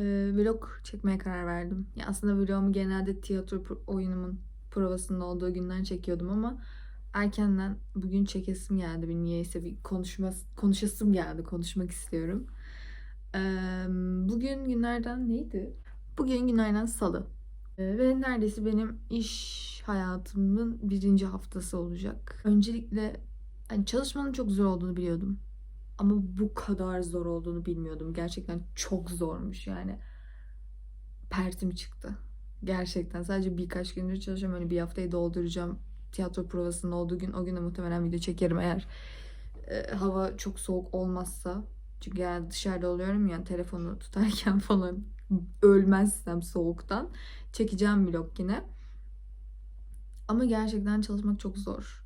vlog çekmeye karar verdim. Ya aslında vlogumu genelde tiyatro oyunumun provasının olduğu günler çekiyordum ama erkenden bugün çekesim geldi. Bir niyeyse bir konuşma, konuşasım geldi. Konuşmak istiyorum. Ee, bugün günlerden neydi? Bugün günlerden salı. Ee, Ve neredeyse benim iş hayatımın birinci haftası olacak. Öncelikle hani çalışmanın çok zor olduğunu biliyordum. Ama bu kadar zor olduğunu bilmiyordum. Gerçekten çok zormuş yani. Pertim çıktı. Gerçekten sadece birkaç gündür çalışıyorum. Hani bir haftayı dolduracağım. Tiyatro provasının olduğu gün o gün de muhtemelen video çekerim eğer e, hava çok soğuk olmazsa. Çünkü yani dışarıda oluyorum ya telefonu tutarken falan ölmezsem soğuktan çekeceğim vlog yine. Ama gerçekten çalışmak çok zor.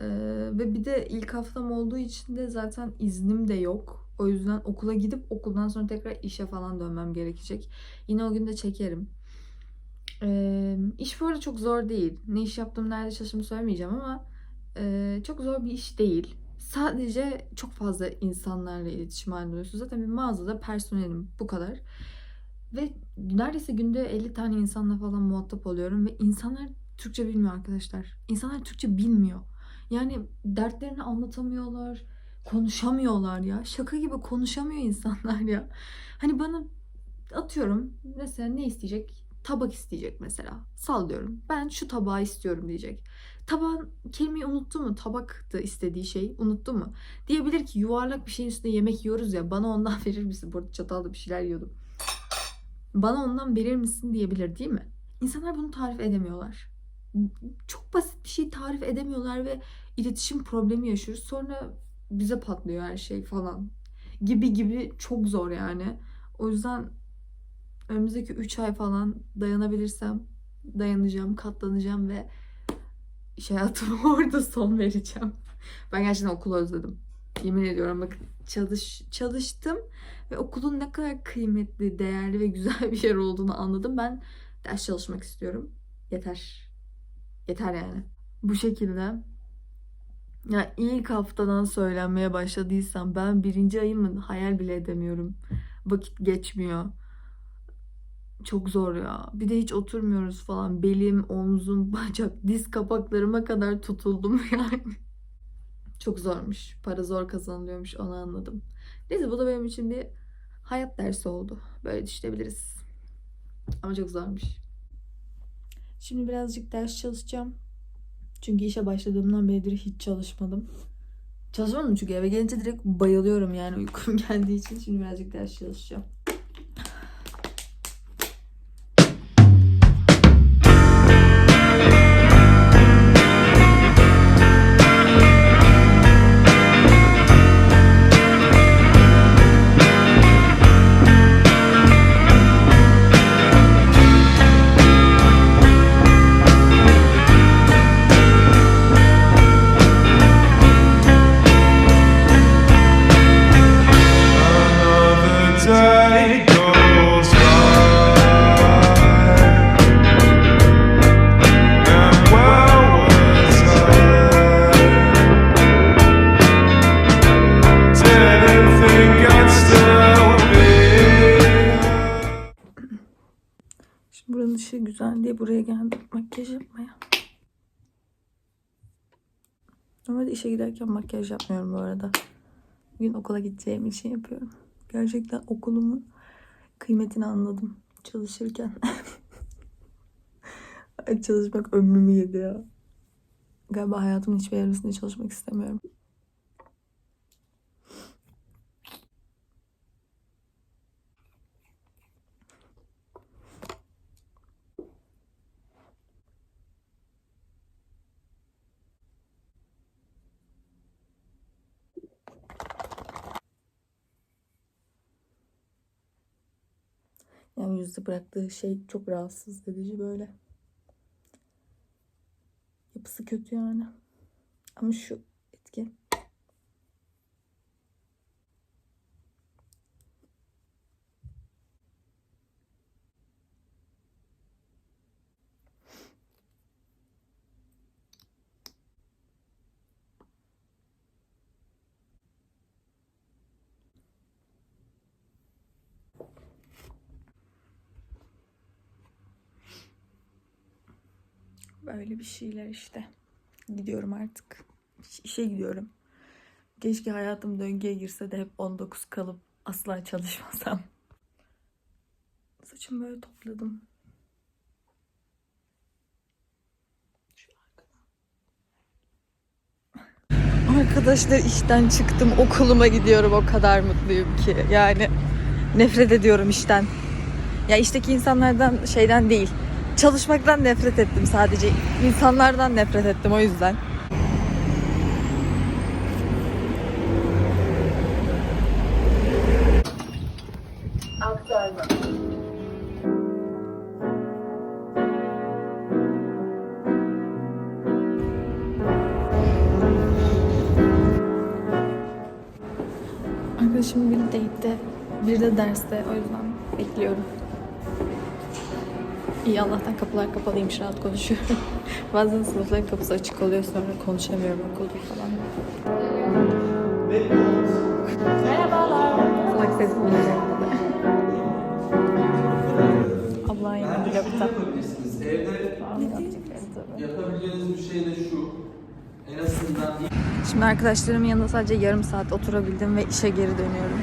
Ee, ve bir de ilk haftam olduğu için de zaten iznim de yok. O yüzden okula gidip okuldan sonra tekrar işe falan dönmem gerekecek. Yine o gün de çekerim. Ee, iş bu arada çok zor değil. Ne iş yaptığımı, nerede çalıştığımı söylemeyeceğim ama e, çok zor bir iş değil. Sadece çok fazla insanlarla iletişim halinde oluyorsun. Zaten bir mağazada personelim. Bu kadar. Ve neredeyse günde 50 tane insanla falan muhatap oluyorum. Ve insanlar Türkçe bilmiyor arkadaşlar. İnsanlar Türkçe bilmiyor. Yani dertlerini anlatamıyorlar. Konuşamıyorlar ya. Şaka gibi konuşamıyor insanlar ya. Hani bana atıyorum mesela ne isteyecek? Tabak isteyecek mesela. Sallıyorum. Ben şu tabağı istiyorum diyecek. Tabağın kelimeyi unuttu mu? Tabaktı istediği şey. Unuttu mu? Diyebilir ki yuvarlak bir şeyin üstünde yemek yiyoruz ya. Bana ondan verir misin? Bu arada çatalda bir şeyler yiyordum. Bana ondan verir misin diyebilir değil mi? İnsanlar bunu tarif edemiyorlar. Çok basit bir şey tarif edemiyorlar ve iletişim problemi yaşıyoruz. Sonra bize patlıyor her şey falan. Gibi gibi çok zor yani. O yüzden önümüzdeki 3 ay falan dayanabilirsem dayanacağım, katlanacağım ve iş hayatıma orada son vereceğim. Ben gerçekten okulu özledim. Yemin ediyorum bakın çalış, çalıştım ve okulun ne kadar kıymetli, değerli ve güzel bir yer olduğunu anladım. Ben ders çalışmak istiyorum. Yeter. Yeter yani. Bu şekilde ya ilk haftadan söylenmeye başladıysam ben birinci ayımı hayal bile edemiyorum. Vakit geçmiyor. Çok zor ya. Bir de hiç oturmuyoruz falan. Belim, omzum, bacak, diz kapaklarıma kadar tutuldum yani. Çok zormuş. Para zor kazanılıyormuş onu anladım. Neyse bu da benim için bir hayat dersi oldu. Böyle düşünebiliriz. Ama çok zormuş. Şimdi birazcık ders çalışacağım. Çünkü işe başladığımdan beridir hiç çalışmadım. Çalışmadım çünkü eve gelince direkt bayılıyorum yani uykum geldiği için. Şimdi birazcık ders çalışacağım. Güzel diye buraya geldim makyaj yapmaya. Normalde işe giderken makyaj yapmıyorum bu arada. Bugün okula gideceğim için yapıyorum. Gerçekten okulumun kıymetini anladım çalışırken. Çalışmak ömrümü yedi ya. Galiba hayatımın hiçbir evresinde çalışmak istemiyorum. Yani yüzde bıraktığı şey çok rahatsız edici böyle. Yapısı kötü yani. Ama şu etki. Böyle bir şeyler işte. Gidiyorum artık. İşe gidiyorum. Keşke hayatım döngüye girse de hep 19 kalıp asla çalışmasam. Saçımı böyle topladım. Arkadaşlar işten çıktım. Okuluma gidiyorum. O kadar mutluyum ki. Yani nefret ediyorum işten. Ya işteki insanlardan şeyden değil. Çalışmaktan nefret ettim sadece. İnsanlardan nefret ettim o yüzden. Aktarma. Arkadaşım bir date'de, bir de derste. O yüzden bekliyorum. İyi Allah'tan kapılar kapalıymış rahat konuşuyorum. Bazen sınıfların kapısı açık oluyor sonra konuşamıyorum okulda falan. Merhabalar. Salak sesim olacak. Abla yine vlogta. yapabilirsiniz. Evde yapabileceğiniz bir şey de şu. En azından Şimdi arkadaşlarımın yanında sadece yarım saat oturabildim ve işe geri dönüyorum.